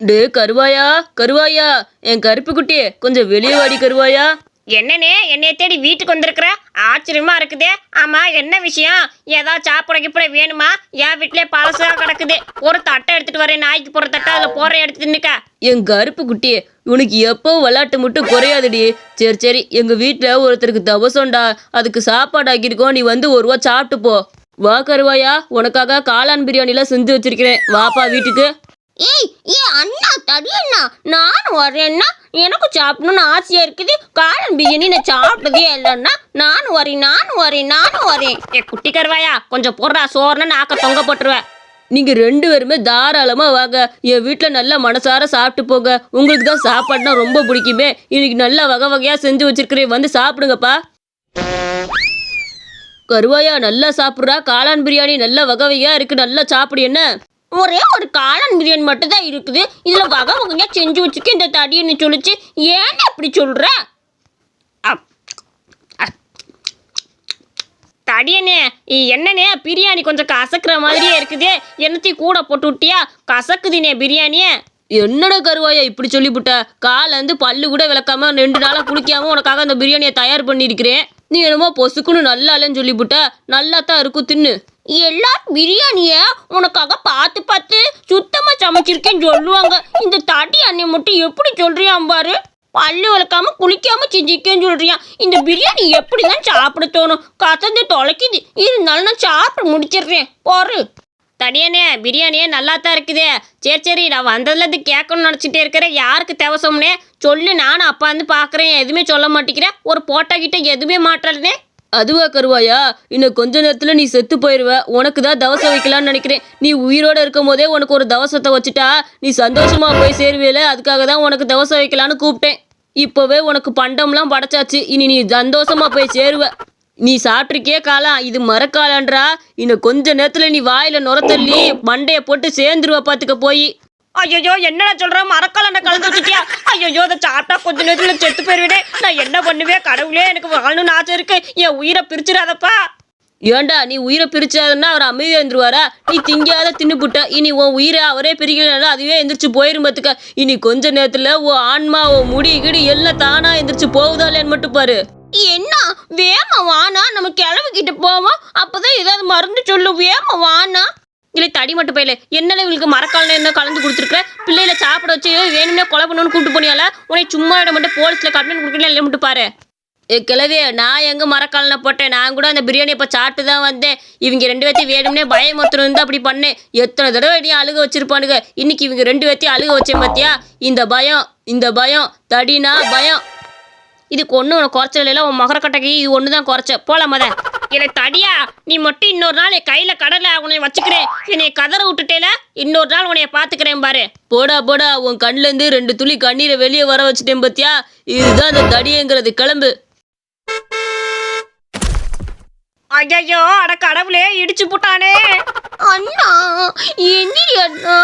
டே கருவாயா? கருவாயா? என் கருப்பு குட்டி கொஞ்சம் வெளியே வாடி கருவாயா. என்னனே என்னைய தேடி வீட்டுக்கு வந்திருக்கிற? ஆச்சரியமா இருக்குதே. ஆமா என்ன விஷயம்? ஏதாவது சாப்பிட கிப்பட வேணுமா? என் வீட்லயே பழசா கிடக்குது. ஒரு தட்டை எடுத்துட்டு வரேன் நாய்க்கு போற தட்டை அதுல போற எடுத்து தின்னுக்க என் கருப்பு குட்டி உனக்கு எப்போ விளாட்டு மட்டும் குறையாதுடி. சரி சரி எங்க வீட்டில் ஒருத்தருக்கு தவசம்டா அதுக்கு சாப்பாடு ஆக்கியிருக்கோம். நீ வந்து ஒரு ரூபா சாப்பிட்டு போ. வா கருவாயா. உனக்காக காளான் பிரியாணிலாம் செஞ்சு வச்சிருக்கிறேன். வாப்பா வீட்டுக்கு. ஏய் ஏ அண்ணா தடி அண்ணா நானும் வரேன்னா எனக்கு சாப்பிடணும்னு ஆசையா இருக்குது. காளான் பிரியாணி நான் சாப்பிட்டதே இல்லைன்னா நானும் வரேன் நானும் வரேன் நானும் வரேன் ஏ குட்டி கருவாயா கொஞ்சம் போடுறா சோறுன்னு நாக்க தொங்க போட்டுருவேன் நீங்க ரெண்டு பேருமே தாராளமா வாங்க. என் வீட்டில் நல்லா மனசார சாப்பிட்டு போங்க. உங்களுக்கு தான் சாப்பாடுனா ரொம்ப பிடிக்குமே. இன்னைக்கு நல்லா வகை வகையா செஞ்சு வச்சிருக்கிறேன். வந்து சாப்பிடுங்கப்பா. கருவாயா நல்லா சாப்பிட்றா. காளான் பிரியாணி நல்ல வகை வகையா இருக்கு. நல்லா சாப்பிடு என்ன? ஒரே ஒரு காளான் பிரியாணி மட்டும் தான் இருக்குது. இதில் வகை வகையாக செஞ்சு வச்சுக்க இந்த தடின்னு சொல்லிச்சு? ஏன் அப்படி சொல்கிற அப், தடியனே என்னண்ணே என்னனே பிரியாணி கொஞ்சம் கசக்கிற மாதிரியே இருக்குது. என்னத்தையும் கூட போட்டு விட்டியா? கசக்குதுனே பிரியாணியே. என்னடா கருவாயா இப்படி சொல்லிவிட்ட கால வந்து பல்லு கூட விளக்காம ரெண்டு நாளாக குளிக்காம உனக்காக அந்த பிரியாணியை தயார் பண்ணியிருக்கிறேன். நீ என்னமோ பொசுக்குன்னு நல்லா இல்லைன்னு சொல்லிவிட்ட நல்லா தான் இருக்கும் தின்னு. எல்லா பிரியாணிய உனக்காக பார்த்து பார்த்து சுத்தமா சமைச்சிருக்கேன்னு சொல்லுவாங்க. இந்த தாட்டி அண்ணன் மட்டும் எப்படி சொல்றியான் பாரு? பல்லு வளர்க்காம குளிக்காம செஞ்சிருக்கேன்னு சொல்றியான் இந்த பிரியாணி எப்படி தான் சாப்பிட தோணும்? கசந்து தொலைக்குது. இருந்தாலும் நான் சாப்பிட முடிச்சிடுறேன். போரு தனியானே பிரியாணியே நல்லா தான் இருக்குதே. சரி சரி நான் வந்ததுல இது கேட்கணும்னு நினச்சிட்டே இருக்கிறேன். யாருக்கு தேவசம்னே சொல்லு நானும் அப்பா வந்து பார்க்குறேன். எதுவுமே சொல்ல மாட்டேங்கிறேன் ஒரு போட்டோ கிட்ட எதுவுமே மாட்டலனே அதுவா கருவாயா? இன்னும் கொஞ்ச நேரத்துல நீ செத்து போயிருவ. உனக்கு தான் தவசம் வைக்கலாம்னு நினைக்கிறேன். நீ உயிரோட இருக்கும் போதே உனக்கு ஒரு தவசத்தை வச்சுட்டா நீ சந்தோஷமா போய் சேருவேல அதுக்காக தான் உனக்கு தவசம் வைக்கலான்னு கூப்பிட்டேன். இப்போவே உனக்கு பண்டம்லாம் படைச்சாச்சு. இனி நீ சந்தோஷமா போய் சேருவ. நீ சாப்பிட்ருக்கே காலம் இது மரக்காலன்றா? இன்னும் கொஞ்ச நேரத்துல நீ வாயில நுரத்தள்ளி மண்டையை போட்டு சேர்ந்துருவ பாத்துக்க போய். ஐயோ என்னடா சொல்ற? மரக்கால கலந்து வச்சுட்டியா ஐயோ அதை சாப்பிட்டா கொஞ்ச நேரத்துல செத்து போயிருவேனே. நான் என்ன பண்ணுவேன்? கடவுளே எனக்கு வாழணும்னு ஆசை இருக்கு. என் உயிரை பிரிச்சிடாதப்பா. ஏன்டா நீ உயிரை பிரிச்சாதுன்னா அவர் அமைதியா இருந்துருவாரா? நீ திங்காத தின்னுபுட்ட. இனி உன் உயிரை அவரே பிரிக்கலன்னா அதுவே எந்திரிச்சு போயிரும் பாத்துக்க. இனி கொஞ்ச நேரத்துல உன் ஆன்மா உன் முடி கிடி எல்லாம் தானா எந்திரிச்சு போகுதா இல்லையான்னு மட்டும் பாரு. என்ன? வேமா வானா? நம்ம கிளம்பிக்கிட்டு போவோம். அப்பதான் ஏதாவது மருந்து சொல்லு. வேமா வானா? இல்லை தடி மட்டும் போயில. என்னல இவங்களுக்கு மரக்கால என்ன கலந்து கொடுத்துருக்க பிள்ளையில சாப்பிட வச்சு வேணும்னே கொலை பண்ணணும்னு கூப்பிட்டு போனியால? உனக்கு சும்மா இடம் மட்டும் போலீஸில் கம்ப்ளைண்ட் கொடுக்கணும் இல்லை மட்டும் பாரு. ஏ கிளவே நான் எங்கே மரக்காலனை போட்டேன்? நான் கூட அந்த பிரியாணி இப்போ சாப்பிட்டு தான் வந்தேன். இவங்க ரெண்டு பேர்த்தையும் வேணும்னே பயமுறுத்தணும் வந்து அப்படி பண்ணேன் எத்தனை தடவை நீ அழுக வச்சிருப்பானுங்க. இன்னைக்கு இவங்க ரெண்டு பேர்த்தையும் அழுக வச்சேன் பார்த்தியா இந்த பயம் இந்த பயம் தடினா பயம். இதுக்கு ஒன்றும் உனக்கு குறைச்சல இல்லை உன் மகரக்கட்டைக்கு இது ஒன்று தான் குறைச்ச போல மத. என்னை தடியா நீ மட்டும் இன்னொரு நாள் என் கையில் கடலை உன்னை வச்சுக்கிறேன். என்னை கதற விட்டுட்டேல இன்னொரு நாள் உன்னைய பார்த்துக்கிறேன் பாரு. போடா போடா உன் கண்ணுலேருந்து ரெண்டு துளி கண்ணீரை வெளியே வர வச்சுட்டேன் பத்தியா? இதுதான் அந்த தடியங்கிறது கிளம்பு. ஐயோ அட கடவுளே இடிச்சு போட்டானே. அண்ணா எந்திரி அண்ணா?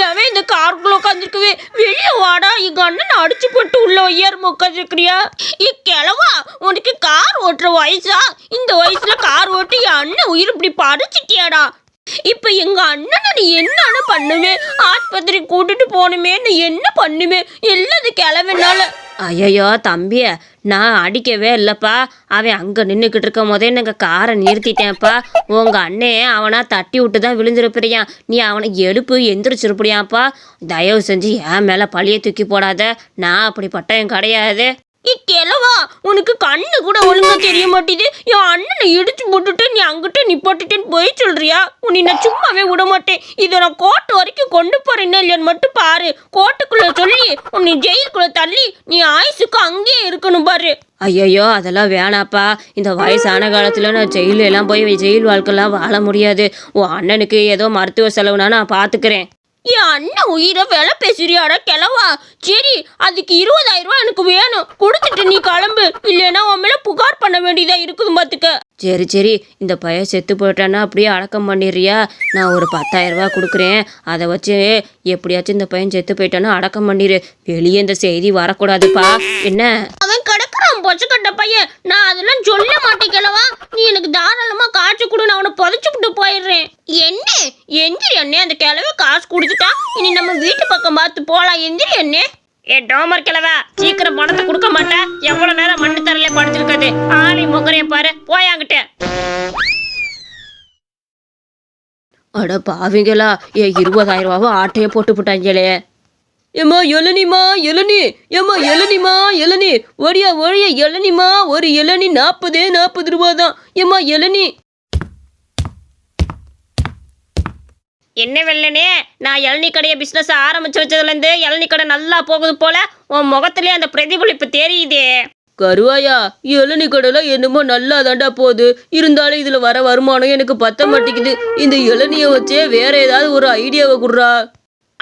எவன் இந்த காருக்குள்ள உட்காந்துருக்கவே வெளியே வாடா எங்க அண்ணன் அடிச்சு போட்டு உள்ள உயரம் உட்காந்துருக்கிறியா இ கிழவா உனக்கு கார் ஓட்டுற வயசா? இந்த வயசுல கார் ஓட்டி என் அண்ணன் உயிர் இப்படி பறிச்சிட்டியாடா? இப்ப எங்க அண்ணனை நீ என்னன்னு பண்ணுவே? ஆஸ்பத்திரி கூட்டிட்டு போகணுமே நீ என்ன பண்ணுவே எல்லாம் இந்த கிழவனால. ஐயோ தம்பி நான் அடிக்கவே இல்லைப்பா. அவன் அங்கே நின்றுக்கிட்டு இருக்கும் போதே நாங்கள் காரை நிறுத்திட்டேன்ப்பா. உங்கள் அண்ணே அவனா தட்டி விட்டு தான் விழுந்திருப்பிறியான் நீ அவனை எழுப்பு எந்திரிச்சிருப்பிடியாப்பா தயவு செஞ்சு என் மேலே பழிய தூக்கி போடாத. நான் அப்படிப்பட்டவன் கிடையாது. இக்கெலவா உனக்கு கண்ணு கூட ஒழுங்கா தெரிய மாட்டேது என் அண்ணனை இடிச்சு போட்டுட்டு நீ அங்கிட்ட நீ போட்டுட்டேன்னு போய் சொல்றியா? உன்னை நான் சும்மாவே விட மாட்டேன். இதை நான் கோர்ட்டு வரைக்கும் கொண்டு போறேன்னா இல்லைன்னு மட்டும் பாரு. கோர்ட்டுக்குள்ள சொல்லி உன்னை ஜெயிலுக்குள்ள தள்ளி நீ ஆயுசுக்கு அங்கேயே இருக்கணும் பாரு. ஐயையோ அதெல்லாம் வேணாப்பா. இந்த வயசான காலத்தில் நான் ஜெயிலெல்லாம் போய் ஜெயில் வாழ்க்கைலாம் வாழ முடியாது. உன் அண்ணனுக்கு ஏதோ மருத்துவ செலவுனா நான் பார்த்துக்கிறேன் என் அண்ணன் உயிரை விலை பேசுறியாடா கிளவா சரி அதுக்கு இருபதாயிரம் ரூபா எனக்கு வேணும். கொடுத்துட்டு நீ கிளம்பு. இல்லைன்னா உன் மேலே புகார் பண்ண வேண்டியதா இருக்குது பார்த்துக்க சரி சரி. இந்த பையன் செத்து போயிட்டான்னா அப்படியே அடக்கம் பண்ணிடுறியா? நான் ஒரு பத்தாயிரம் ரூபா கொடுக்குறேன். அதை வச்சு எப்படியாச்சும் இந்த பையன் செத்து போயிட்டானா அடக்கம் பண்ணிடு வெளியே இந்த செய்தி வரக்கூடாதுப்பா. என்ன? அவன் கிடக்குறான் பொசுக்கட்ட பையன். நான் அதெல்லாம் சொல்ல மாட்டேங்கலவா நீ எனக்கு தாராளமா காய்ச்சி கொடு நான் அவனை புதைச்சுட்டு போயிடுறேன். என்ன? எந்திரி அண்ணே அந்த கிழவை காசு கொடுத்துட்டா. இனி நம்ம வீட்டு பக்கம் பார்த்து போலாம். எந்திரி அண்ணே. ஏ டோமர் கிழவா சீக்கிரம் பணத்தை கொடுக்க மாட்டேன் எவ்வளவு நேரம் மண்ணு தரல படுத்திருக்காது ஆளி முகரையும் பாரு. போயாங்கிட்ட அட பாவிங்களா ஏ இருபதாயிரம் ரூபாவை ஆட்டையை போட்டு போட்டாங்களே ஏம்மா இளநிமா இளநி ஏம்மா இளநிமா இளநி ஒடியா ஒழிய இளநிமா ஒரு இளநி நாற்பதே நாற்பது ரூபா தான் ஏம்மா இளநி என்ன வெள்ளனே? நான் இளநீ கடையை பிஸ்னஸ் ஆரம்பிச்சு வச்சதுலேருந்து இளநீ கடை நல்லா போகுது போல. உன் முகத்திலே அந்த பிரதிபலிப்பு தெரியுதே. கருவாயா இளநி கடையில் என்னமோ நல்லா தாண்டா போகுது. இருந்தாலும் இதுல வர வருமானம் எனக்கு பத்த மாட்டேங்குது. இந்த இளநியை வச்சே வேற ஏதாவது ஒரு ஐடியாவை குடுறா.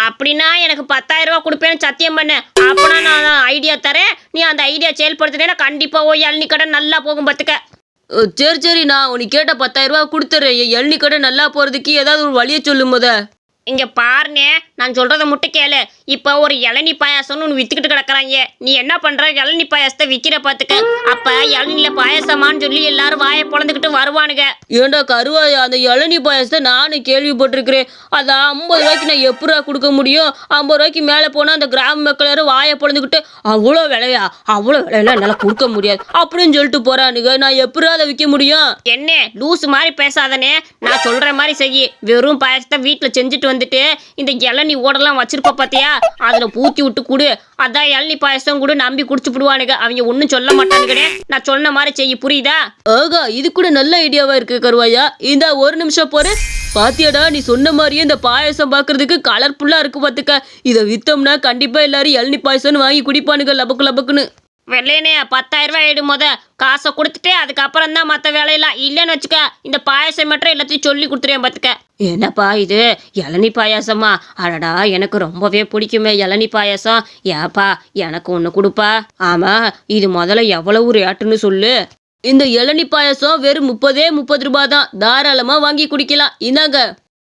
அப்படின்னா எனக்கு பத்தாயிரம் ரூபா கொடுப்பேன்னு சத்தியம் பண்ண. அப்பனா நான் ஐடியா தரேன். நீ அந்த ஐடியா செயல்படுத்தினேன்னா கண்டிப்பாக ஓய் இளநீ கடை நல்லா போகும் பார்த்துக்க சரி சரி நான் உனக்கு கேட்ட பத்தாயிரம் ரூபா கொடுத்துறேன். என் கடை நல்லா போகிறதுக்கு ஏதாவது ஒரு வழியை சொல்லும் போத இங்க பாருனே நான் சொல்றத மட்டும் கேளு. இப்போ ஒரு இளநீ பாயாசம்னு ஒன்று வித்துக்கிட்டு கிடக்குறாங்க. நீ என்ன பண்ற? இளநீ பாயாசத்தை விக்கிற பார்த்துக்க அப்ப இளநீல பாயாசமான்னு சொல்லி எல்லாரும் வாயை பொழந்துக்கிட்டு வருவானுங்க. ஏண்டா கருவாயா? அந்த இளநி பாயாசத்தை நானும் கேள்விப்பட்டிருக்கிறேன். அதை ஐம்பது ரூபாய்க்கு நான் எப்படா கொடுக்க முடியும்? ஐம்பது ரூபாய்க்கு மேலே போனால் அந்த கிராம மக்கள் யாரும் வாயை பொழந்துக்கிட்டு அவ்வளோ விலையா? அவ்வளோ விலையெல்லாம் என்னால் கொடுக்க முடியாது. அப்படின்னு சொல்லிட்டு போறானுங்க. நான் எப்படா அதை விற்க முடியும்? என்ன லூஸ் மாதிரி பேசாதனே. நான் சொல்ற மாதிரி செய். வெறும் பாயாசத்தை வீட்டில் செஞ்சுட்டு வந்துட்டு இந்த இளநி ஓடெல்லாம் வச்சிருப்ப பார்த்தியா அதில் பூத்தி விட்டு கொடு. அதான் இளநி பாயசம் கூட நம்பி குடிச்சு விடுவானுங்க. அவங்க ஒன்றும் சொல்ல மாட்டானுங்கடே நான் சொன்ன மாதிரி செய்ய புரியுதா? ஆகா இது கூட நல்ல ஐடியாவா இருக்கு கருவாயா. இந்த ஒரு நிமிஷம் போரு பாத்தியாடா நீ சொன்ன மாதிரியே இந்த பாயாசம் பார்க்கறதுக்கு கலர்ஃபுல்லாக இருக்கு பார்த்துக்க இதை வித்தோம்னா கண்டிப்பாக எல்லாரும் இளநி பாயசம்னு வாங்கி குடிப்பானுங்க லபக்கு லபக்குன்னு. வெள்ளையனே பத்தாயிரம் ரூபாய் ஆயிடும் காசை கொடுத்துட்டு அதுக்கப்புறம் தான் மற்ற வேலையெல்லாம் இல்லைன்னு வச்சுக்க இந்த பாயசம் மட்டும் எல்லாத்தையும் சொல்லி கொடுத்துருவேன் பார்த்துக்க என்னப்பா இது? இளநி பாயாசமா? அடடா எனக்கு ரொம்பவே பிடிக்குமே இளநி பாயாசம். ஏப்பா எனக்கு ஒன்று கொடுப்பா? ஆமாம் இது முதல்ல எவ்வளவு ரேட்டுன்னு சொல்லு. இந்த இளநி பாயாசம் வெறும் முப்பதே முப்பது ரூபாய் தான். தாராளமாக வாங்கி குடிக்கலாம். இந்தாங்க.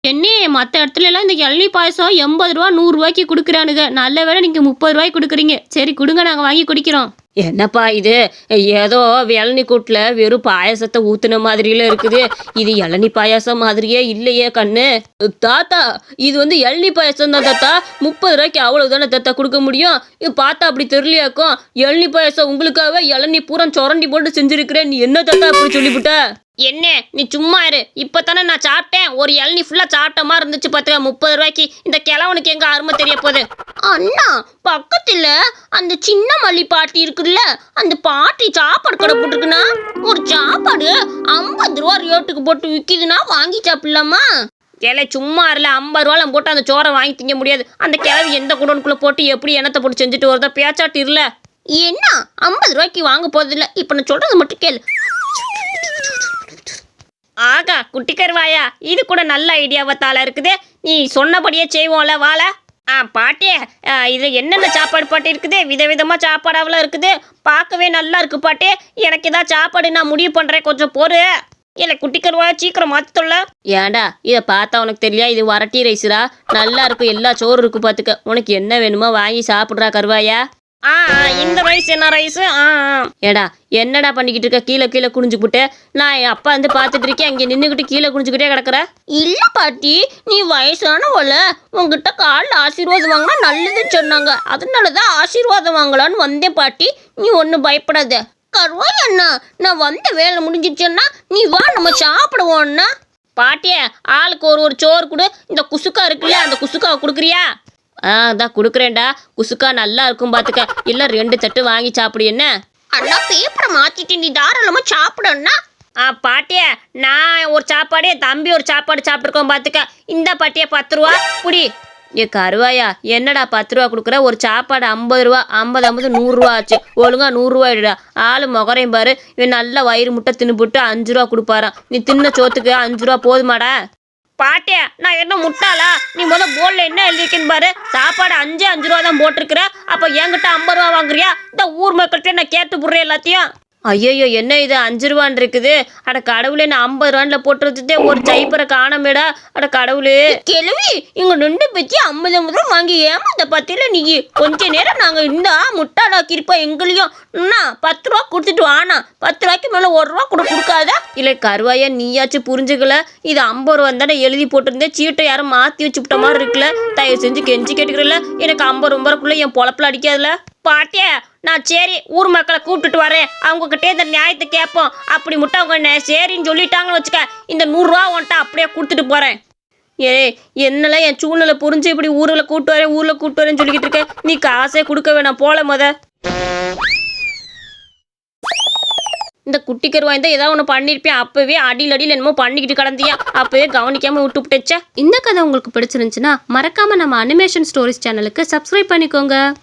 என்ன மற்ற இடத்துல எல்லாம் இந்த இளநீ பாயசம் எண்பது ரூபா நூறுரூவாய்க்கு கொடுக்குறானுங்க. நல்ல வேலை நீங்கள் முப்பது ரூபாய்க்கு கொடுக்குறீங்க. சரி கொடுங்க நாங்கள் வாங்கி குடிக்கிறோம். என்னப்பா இது? ஏதோ இளநி கூட்டில் வெறும் பாயாசத்தை ஊத்துன மாதிரியில இருக்குது. இது இளநி பாயாசம் மாதிரியே இல்லையே கண்ணு. தாத்தா இது வந்து இளநி பாயசம் தான் தாத்தா. முப்பது ரூபாய்க்கு அவ்வளவுதானே தாத்தா கொடுக்க முடியும்? இது பார்த்தா அப்படி தெரியலையாக்கும். இளநி பாயசம் உங்களுக்காக இளநி பூரா சுரண்டி போட்டு செஞ்சிருக்கிறேன். நீ என்ன தாத்தா அப்படி சொல்லிவிட்ட? என்ன? நீ சும்மா இரு. இப்போ தானே நான் சாப்பிட்டேன். ஒரு இளநீ ஃபுல்லாக சாப்பிட்டமா இருந்துச்சு பார்த்துக்க முப்பது ரூபாய்க்கு. இந்த கிழவனுக்கு எங்க அருமை தெரிய போகுது? அண்ணா பக்கத்தில் அந்த சின்ன மல்லி பாட்டி இருக்குல்ல அந்த பாட்டி சாப்பாடு கடை போட்டிருக்குன்னா ஒரு சாப்பாடு ஐம்பது ரூபா ரேட்டுக்கு போட்டு விற்கிதுன்னா வாங்கி சாப்பிடலாமா? கிளை சும்மா இருல. ஐம்பது ரூபாலாம் போட்டு அந்த சோறை வாங்கி திங்க முடியாது. அந்த கிழவி எந்த குடோனுக்குள்ளே போட்டு எப்படி எண்ணத்தை போட்டு செஞ்சுட்டு வருதோ பேச்சாட்டு இல்லை என்ன? ஐம்பது ரூபாய்க்கு வாங்க போதில்ல இப்போ நான் சொல்றது மட்டும் கேளு. ஆகா குட்டி கருவாயா இது கூட நல்ல ஐடியாவத்தால் இருக்குது. நீ சொன்னபடியே செய்வோம்ல வாழ ஆ பாட்டியே இது என்னென்ன சாப்பாடு பாட்டி இருக்குது? விதவிதமாக சாப்பாடாவெல்லாம் இருக்குது. பார்க்கவே நல்லா இருக்கு பாட்டி. எனக்கு ஏதாவது சாப்பாடு நான் முடிவு பண்ணுறேன் கொஞ்சம் பொறு இல்லை குட்டி கருவாயா சீக்கிரம் மாற்றல ஏன்டா இதை பார்த்தா உனக்கு தெரியா? இது வரட்டி ரைஸ்ரா நல்லா இருக்கும் எல்லா சோறு இருக்கு பார்த்துக்க உனக்கு என்ன வேணுமோ வாங்கி சாப்பிட்றா கருவாயா. ஆ இந்த ரைஸ் என்ன ரைஸ் ஆ. ஏடா என்னடா பண்ணிக்கிட்டு இருக்க? கீழே கீழே குனிஞ்சுக்கிட்டு நான் அப்பா வந்து பார்த்துட்டு இருக்கேன். அங்கே நின்றுக்கிட்டு கீழே குனிஞ்சுக்கிட்டே கிடக்குற. இல்ல பாட்டி நீ வயசானவள. உங்ககிட்ட காலில் ஆசீர்வாதம் வாங்கினா நல்லதுன்னு சொன்னாங்க. அதனால தான் ஆசீர்வாதம் வாங்கலான்னு வந்தேன் பாட்டி. நீ ஒன்றும் பயப்படாத. கருவாய் அண்ணா. நான் வந்த வேலை முடிஞ்சிடுச்சேன்னா நீ வா நம்ம சாப்பிடுவோம்னா பாட்டியே ஆளுக்கு ஒரு ஒரு சோறு கொடு. இந்த குசுக்கா இருக்குல்ல அந்த குசுக்காவை கொடுக்குறியா? ஆ தான் கொடுக்குறேன்டா. குசுக்கா நல்லா இருக்கும் பார்த்துக்க இல்லை ரெண்டு தட்டு வாங்கி சாப்பிடு என்ன? அண்ணா பேப்பரை மாத்திட்டு நீ தாராளமா சாப்பிடண்ணா ஆ பாட்டிய நான் ஒரு சாப்பாடு என் தம்பி ஒரு சாப்பாடு சாப்பிட்ருக்கோம் பார்த்துக்க இந்த பாட்டிய பத்து ரூபா. புடி. ஏ கருவாயா என்னடா பத்து ரூபா கொடுக்குற? ஒரு சாப்பாடு ஐம்பது ரூபா ஐம்பது ஐம்பது நூறுரூவா ஆச்சு. ஒழுங்கா நூறுரூவா எடுடா. ஆளு முகரையும் பாரு. இவன் நல்லா வயிறு முட்டை தின்னுபுட்டு அஞ்சு ரூபா கொடுப்பாராம். நீ தின்ன சோத்துக்கு அஞ்சு ரூபா போதுமாடா. பாட்டியா? நான் என்ன முட்டாளா? நீ முத போர்டில் என்ன எழுதியிருக்கேன்னு பாரு. சாப்பாடு அஞ்சு அஞ்சு ரூபா தான் போட்டிருக்கிற. அப்போ என்கிட்ட ஐம்பது ரூபா வாங்குறியா? இந்த ஊர் மக்கள்கிட்ட நான் கேட்டு போடுறேன் எல்லாத்தையும்? ஐயோ என்ன இது? அஞ்சு ரூபான் இருக்குது. அட கடவுளே நான் ஐம்பது ரூபான்ல போட்டு வச்சுட்டே ஒரு ஜைப்பரை காணமேடா. அட கடவுளே. கிழவி இங்க ரெண்டு பத்தி ஐம்பது ஐம்பது ரூபா வாங்கி ஏமாந்த பத்தியில நீ? கொஞ்ச நேரம் நாங்க இருந்தா முட்டாளாக்கிருப்பா எங்களையும் என்ன பத்து ரூபா கொடுத்துட்டு வானா பத்து ரூபாய்க்கு மேல ஒரு ரூபா கூட கொடுக்காத. இல்லை கருவாயா நீயாச்சும் புரிஞ்சுக்கல. இது ஐம்பது ரூபா தானே எழுதி போட்டிருந்தேன் சீட்டை யாரும் மாற்றி வச்சுவிட்ட மாதிரி இருக்குல்ல. தயவு செஞ்சு கெஞ்சி கேட்டுக்கிறல எனக்கு ஐம்பது ரூபாய்க்குள்ள என் பொழப்பில் அடிக்காதுல பாட்டியா நான் சரி ஊர் மக்களை கூப்பிட்டுட்டு வரேன். அவங்கக்கிட்டே இந்த நியாயத்தை கேட்போம். அப்படி மட்டும் அவங்க நே- சரின்னு சொல்லிட்டாங்கன்னு வச்சுக்க இந்த நூறுரூவா உன்ட்ட அப்படியே கொடுத்துட்டு போகிறேன் ஏய் என்னெல்லாம் என் சூழ்நிலை புரிஞ்சு இப்படி ஊரில் கூப்பிட்டு வரேன் ஊரில் கூப்பிட்டு வரேன்னு சொல்லிக்கிட்டு இருக்க? நீ காசே கொடுக்க வேணாம் போல முத. இந்த குட்டி கருவாய் தான் ஏதாவது ஒன்று பண்ணியிருப்பேன் அப்போவே அடியில் அடியில் என்னமோ பண்ணிக்கிட்டு கிடந்தியா? அப்போவே கவனிக்காமல் விட்டு விட்டுச்சா? இந்த கதை உங்களுக்கு பிடிச்சிருந்துச்சுன்னா மறக்காமல் நம்ம அனிமேஷன் ஸ்டோரிஸ் சேனலுக்கு சப்ஸ்கிரைப் பண்ணிக்கோங்க.